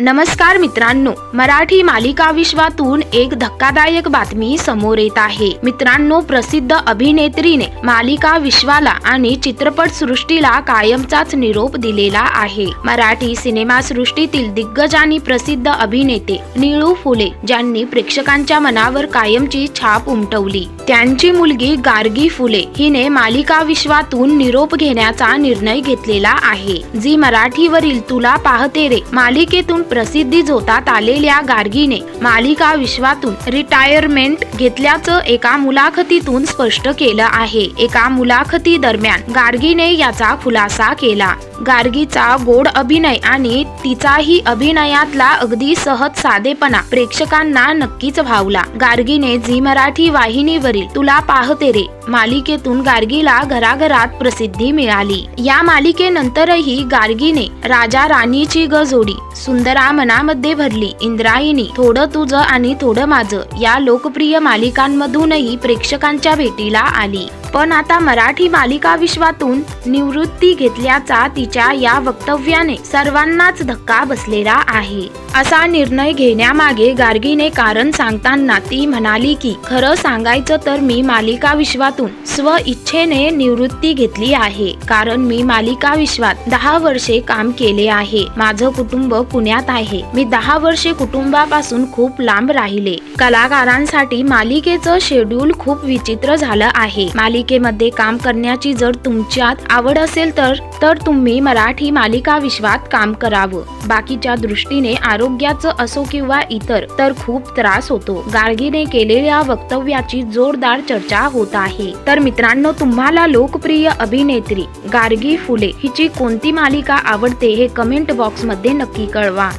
नमस्कार मित्रांनो मराठी मालिका विश्वातून एक धक्कादायक बातमी समोर येत आहे. मित्रांनो प्रसिद्ध अभिनेत्रीने मालिका विश्वाला आणि चित्रपट सृष्टीला कायमचाच निरोप दिलेला आहे. मराठी सिनेमा सृष्टीतील दिग्गज आणि प्रसिद्ध अभिनेते निळू फुले ज्यांनी प्रेक्षकांच्या मनावर कायमची छाप उमटवली. त्यांची मुलगी गार्गी फुले हिने मालिका विश्वातून निरोप घेण्याचा निर्णय घेतलेला आहे. जी मराठीवरील तुला पाहते रे मालिकेतून प्रसिद्धी झोतात आलेल्या गार्गीने मालिका विश्वातून रिटायरमेंट घेतल्याचं एका मुलाखतीतून स्पष्ट केलं आहे. एका मुलाखती दरम्यान गार्गीने याचा खुलासा केला. गार्गीचा गोड अभिनय आणि तिचाही अभिनयातला अगदी सहज साधेपणा प्रेक्षकांना नक्कीच भावला. गार्गीने झी मराठी वाहिनीवरील तुला पाहते रे मालिकेतून गार्गीला घराघरात प्रसिद्धी मिळाली. या मालिकेनंतरही गार्गीने राजा राणीची ग जोडी सुंदरा मनामध्ये भरली. इंद्रायणी थोडं तुझं आणि थोडं माझं. या लोकप्रिय मालिकांमधूनही प्रेक्षकांच्या भेटीला आली. पण आता मराठी मालिका विश्वातून निवृत्ती घेतल्याचा तिच्या या वक्तव्याने सर्वांनाच धक्का बसलेला आहे. असा निर्णय घेण्यामागे गार्गीने कारण सांगताना ती म्हणाली की खरं सांगायचं तर मी मालिका विश्वातून स्व इच्छेने निवृत्ती घेतली आहे. कारण मी मालिका विश्वात दहा वर्षे काम केले आहे. माझं कुटुंब पुण्यात आहे. मी दहा वर्षे कुटुंबापासून खूप लांब राहिले. कलाकारांसाठी मालिकेचं शेड्यूल खूप विचित्र झालं आहे. मालिकेमध्ये काम करण्याची जर तुमच्यात आवड असेल तर तर तुम्ही मराठी मालिका विश्वात काम करावं. बाकीच्या दृष्टीने आरोग्याचं असो किंवा इतर तर खूप त्रास होतो. गार्गीने केलेल्या वक्तव्याची जोरदार चर्चा होत आहे. तर मित्रांनो तुम्हाला लोकप्रिय अभिनेत्री गार्गी फुले हिची कोणती मालिका आवडते हे कमेंट बॉक्समध्ये नक्की कळवा.